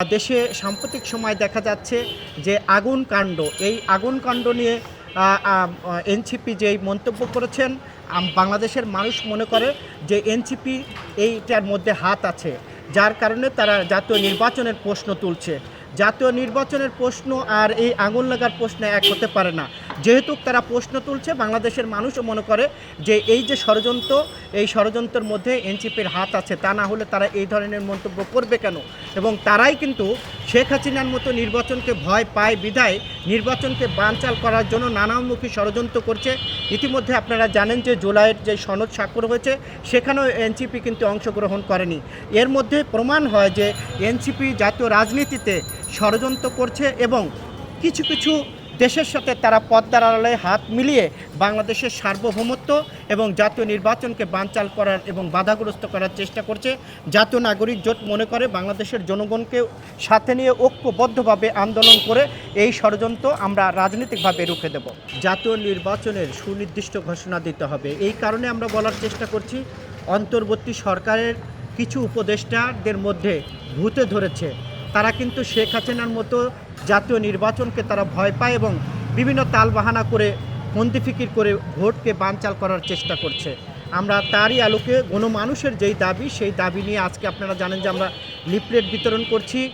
দেশে সাম্প্রতিক সময় দেখা যাচ্ছে যে আগুন কাণ্ড, এই আগুন কাণ্ড নিয়ে এনসিপি যেই মন্তব্য করেছেন বাংলাদেশের মানুষ মনে করে যে এনসিপি এইটার মধ্যে হাত আছে। যার কারণে তারা জাতীয় নির্বাচনের প্রশ্ন তুলছে। জাতীয় নির্বাচনের প্রশ্ন আর এই আগুন লাগার প্রশ্নে এক হতে পারে না। যেহেতু তারা প্রশ্ন তুলছে, বাংলাদেশের মানুষও মনে করে যে এই যে ষড়যন্ত্র, এই ষড়যন্ত্রের মধ্যে এনসিপির হাত আছে, তা না হলে তারা এই ধরনের মন্তব্য করবে কেন? এবং তারাই কিন্তু শেখ হাসিনার মতো নির্বাচনকে ভয় পায়, বিধায় নির্বাচনকে বানচাল করার জন্য নানামুখী ষড়যন্ত্র করছে। ইতিমধ্যে আপনারা জানেন যে জুলাইয়ের যে সনদ স্বাক্ষর হয়েছে, সেখানেও এনসিপি কিন্তু অংশগ্রহণ করেনি। এর মধ্যে প্রমাণ হয় যে এনসিপি জাতীয় রাজনীতিতে ষড়যন্ত্র করছে এবং কিছু কিছু দেশের সাথে তারা পদ্মার আড়ালে হাত মিলিয়ে বাংলাদেশের সার্বভৌমত্ব এবং জাতীয় নির্বাচনকে বানচাল করার এবং বাধাগ্রস্ত করার চেষ্টা করছে। জাতীয় নাগরিক জোট মনে করে বাংলাদেশের জনগণকে সাথে নিয়ে ঐক্যবদ্ধভাবে আন্দোলন করে এই ষড়যন্ত্র আমরা রাজনৈতিকভাবে রুখে দেব। জাতীয় নির্বাচনের সুনির্দিষ্ট ঘোষণা দিতে হবে। এই কারণে আমরা বলার চেষ্টা করছি, অন্তর্বর্তী সরকারের কিছু উপদেষ্টাদের মধ্যে ভূতে ধরেছে তারা কিন্তু শেখ হাসিনার মতো জাতীয় নির্বাচনকে তারা ভয় পায় এবং বিভিন্ন তালবাহানা করে ফন্দি ফিকির করে ভোটকে বানচাল করার চেষ্টা করছে। আমরা তারই আলোকে গণমানুষের যেই দাবি, সেই দাবি নিয়ে আজকে আপনারা জানেন যে আমরা লিফলেট বিতরণ করছি।